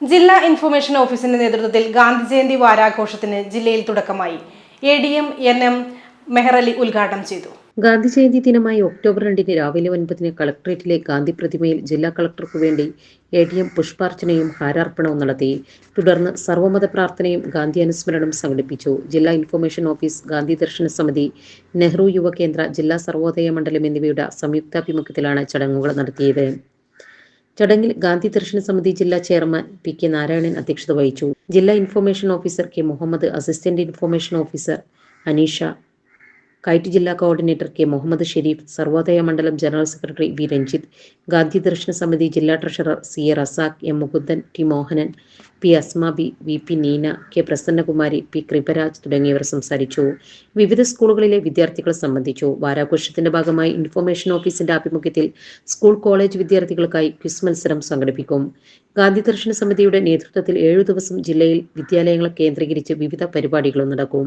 ജില്ലാ ഇൻഫർമേഷൻ ഓഫീസിന്റെ നേതൃത്വത്തിൽ ഗാന്ധി ജയന്തി വാരാഘോഷത്തിന് ജില്ലയിൽ തുടക്കമായി. A D M N M Meharali ഉദ്ഘാടനം ചെയ്തു. ഗാന്ധി ജയന്തി ദിനമായ ഒക്ടോബർ രണ്ടിന് രാവിലെ ഒൻപതിന് കളക്ടറേറ്റിലെ ഗാന്ധി പ്രതിമയിൽ ജില്ലാ കളക്ടർക്കു വേണ്ടി എ ഡി എം പുഷ്പാർച്ചനയും ഹാരാർപ്പണവും നടത്തി. തുടർന്ന് സർവമത പ്രാർത്ഥനയും ഗാന്ധി അനുസ്മരണം സംഘടിപ്പിച്ചു. ജില്ലാ ഇൻഫർമേഷൻ ഓഫീസ് ഗാന്ധി ദർശന സമിതി നെഹ്റു യുവ കേന്ദ്ര ജില്ലാ സർവോദയ മണ്ഡലം എന്നിവയുടെ സംയുക്താഭിമുഖ്യത്തിലാണ് ചടങ്ങുകൾ നടത്തിയത്. ചടങ്ങിൽ ഗാന്ധി ദർശന സമിതി ജില്ലാ ചെയർമാൻ പി കെ നാരായണൻ അധ്യക്ഷത വഹിച്ചു. ജില്ലാ information officer K Muhammad assistant information officer Aneesha KITE ജില്ലാ coordinator K Muhammad Sherif Sarvodaya Mandalam general secretary V Ranjith Gandhi Darshana Samithi ജില്ലാ treasurer C A Razak M Mukundan T Mohanan P Asmabi V P Neena K Prasannakumari P Kriparaj തുടങ്ങിയവർ സംസാരിച്ചു. വിവിധ സ്കൂളുകളിലെ വിദ്യാർത്ഥികൾ സംബന്ധിച്ചു. വാരാഘോഷത്തിന്റെ ഭാഗമായി information ഓഫീസിന്റെ ആഭിമുഖ്യത്തിൽ സ്കൂൾ കോളേജ് വിദ്യാർത്ഥികൾക്കായി ക്വിസ് മത്സരം സംഘടിപ്പിക്കും. ഗാന്ധി ദർശന സമിതിയുടെ നേതൃത്വത്തിൽ ഏഴു ദിവസം ജില്ലയിൽ വിദ്യാലയങ്ങൾ കേന്ദ്രീകരിച്ച് വിവിധ പരിപാടികളും നടക്കും.